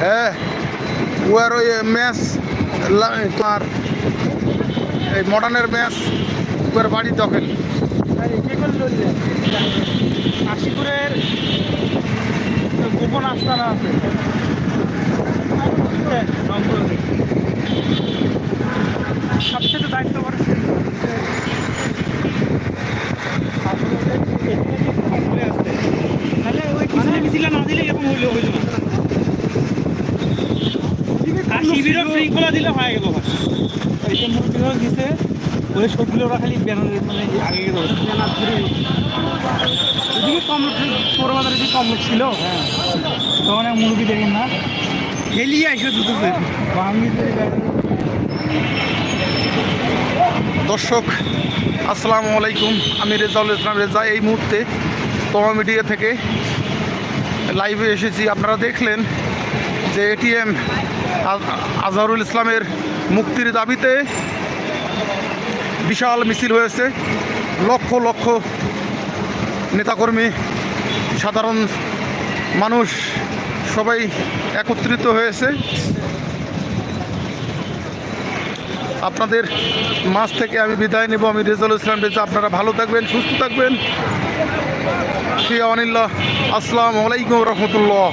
হ্যাঁ ও আর ওই ম্যাচ তোমার এই মডার্নের ম্যাচ ওর বাড়ি দখল কে করে লড়লে আশিপুরের গোপন আস্তানা আছে। সবচেয়ে দায়িত্ব করে না দিলে এরকম হইল হইল না। আর শিবিরও শৃঙ্খলা দিলে হয়ে গেল এইটা মূল বিভাগ দিছে ওই সবগুলো ওরা খালি মানে আগে গেল। এদিকে কম লোক বাজারে যে কম লোক ছিল। হ্যাঁ তখন মুরগি দেখেন না। হেলিয়ে বাঙালি দর্শক আসসালামু আলাইকুম। আমি রেজাউল ইসলাম রেজা। এই মুহূর্তে তোমা মিডিয়া থেকে লাইভে এসেছি। আপনারা দেখলেন যে এটিএম আজহারুল ইসলামের মুক্তির দাবিতে বিশাল মিছিল হয়েছে। লক্ষ লক্ষ নেতাকর্মী, সাধারণ মানুষ সবাই একত্রিত হয়েছে। আপনাদের মাছ থেকে আমি বিদায় নেব। আমি রেজাউল ইসলাম রেজা, আপনারা ভালো থাকবেন, সুস্থ থাকবেন। ফিয়ানিল্লাহ আসসালামু আলাইকুম রহমতুল্লাহ।